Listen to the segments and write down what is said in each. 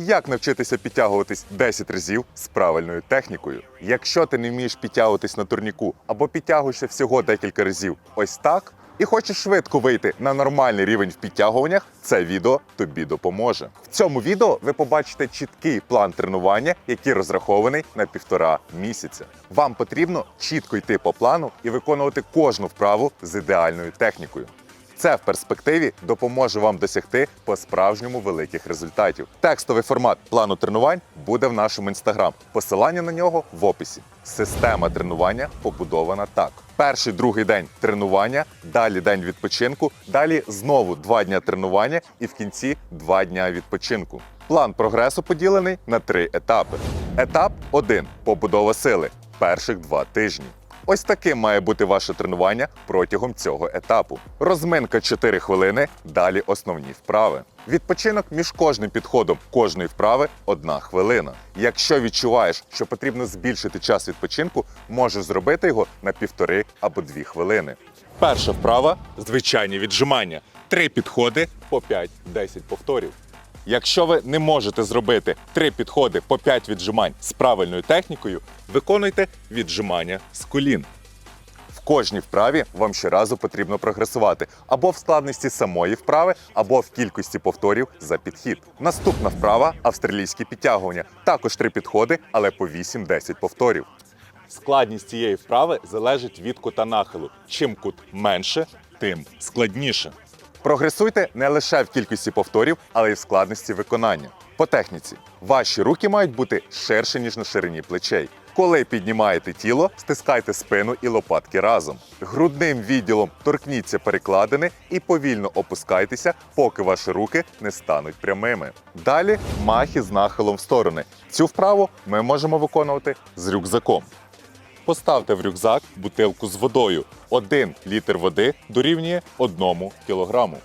Як навчитися підтягуватись 10 разів з правильною технікою? Якщо ти не вмієш підтягуватись на турніку або підтягуєшся всього декілька разів ось так, і хочеш швидко вийти на нормальний рівень в підтягуваннях, це відео тобі допоможе. В цьому відео ви побачите чіткий план тренування, який розрахований на півтора місяця. Вам потрібно чітко йти по плану і виконувати кожну вправу з ідеальною технікою. Це в перспективі допоможе вам досягти по-справжньому великих результатів. Текстовий формат плану тренувань буде в нашому інстаграм. Посилання на нього в описі. Система тренування побудована так: перший другий день тренування, далі день відпочинку, далі знову два дня тренування і в кінці два дня відпочинку. План прогресу поділений на три етапи. Етап 1 побудова сили перших два тижні. Ось таким має бути ваше тренування протягом цього етапу. Розминка 4 хвилини, далі основні вправи. Відпочинок між кожним підходом кожної вправи 1 хвилина. Якщо відчуваєш, що потрібно збільшити час відпочинку, можеш зробити його на півтори або 2 хвилини. Перша вправа звичайні віджимання. Три підходи по 5-10 повторів. Якщо ви не можете зробити три підходи по 5 віджимань з правильною технікою, виконуйте віджимання з колін. В кожній вправі вам щоразу потрібно прогресувати або в складності самої вправи, або в кількості повторів за підхід. Наступна вправа австралійські підтягування. Також три підходи, але по 8-10 повторів. Складність цієї вправи залежить від кута нахилу. Чим кут менше, тим складніше. Прогресуйте не лише в кількості повторів, але й в складності виконання. По техніці ваші руки мають бути ширше, ніж на ширині плечей. Коли піднімаєте тіло, стискайте спину і лопатки разом. Грудним відділом торкніться перекладини і повільно опускайтеся, поки ваші руки не стануть прямими. Далі махи з нахилом в сторони. Цю вправу ми можемо виконувати з рюкзаком. Поставте в рюкзак бутилку з водою. Один літр води дорівнює одному кілограму.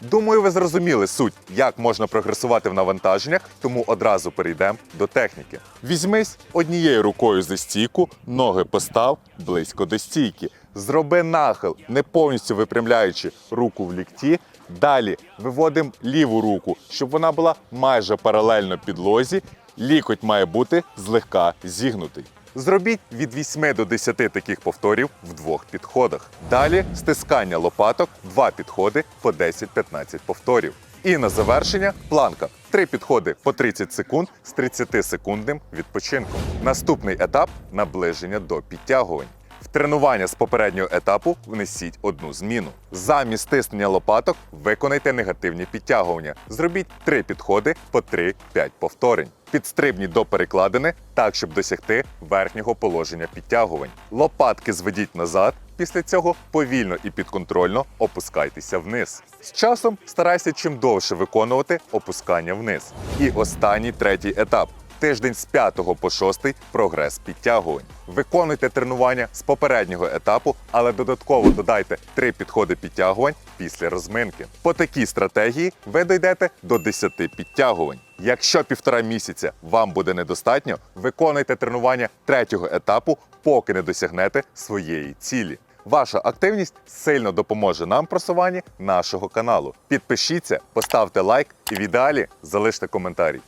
Думаю, ви зрозуміли суть, як можна прогресувати в навантаженнях, тому одразу перейдемо до техніки. Візьмись однією рукою за стійку, ноги постав близько до стійки. Зроби нахил, не повністю випрямляючи руку в лікті. Далі виводимо ліву руку, щоб вона була майже паралельно підлозі. Лікоть має бути злегка зігнутий. Зробіть від 8 до 10 таких повторів в двох підходах. Далі стискання лопаток, два підходи по 10-15 повторів. І на завершення планка. Три підходи по 30 секунд з 30-секундним відпочинком. Наступний етап наближення до підтягувань. Тренування з попереднього етапу внесіть одну зміну. Замість стиснення лопаток виконайте негативні підтягування. Зробіть три підходи по 3-5 повторень. Підстрибніть до перекладини так, щоб досягти верхнього положення підтягувань. Лопатки зведіть назад. Після цього повільно і підконтрольно опускайтеся вниз. З часом старайся чим довше виконувати опускання вниз. І останній третій етап. Тиждень з 5 по 6 прогрес підтягувань. Виконуйте тренування з попереднього етапу, але додатково додайте 3 підходи підтягувань після розминки. По такій стратегії ви дійдете до 10 підтягувань. Якщо півтора місяця вам буде недостатньо, виконуйте тренування третього етапу, поки не досягнете своєї цілі. Ваша активність сильно допоможе нам в просуванні нашого каналу. Підпишіться, поставте лайк і в ідеалі залиште коментарі.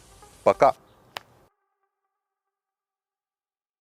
Пока!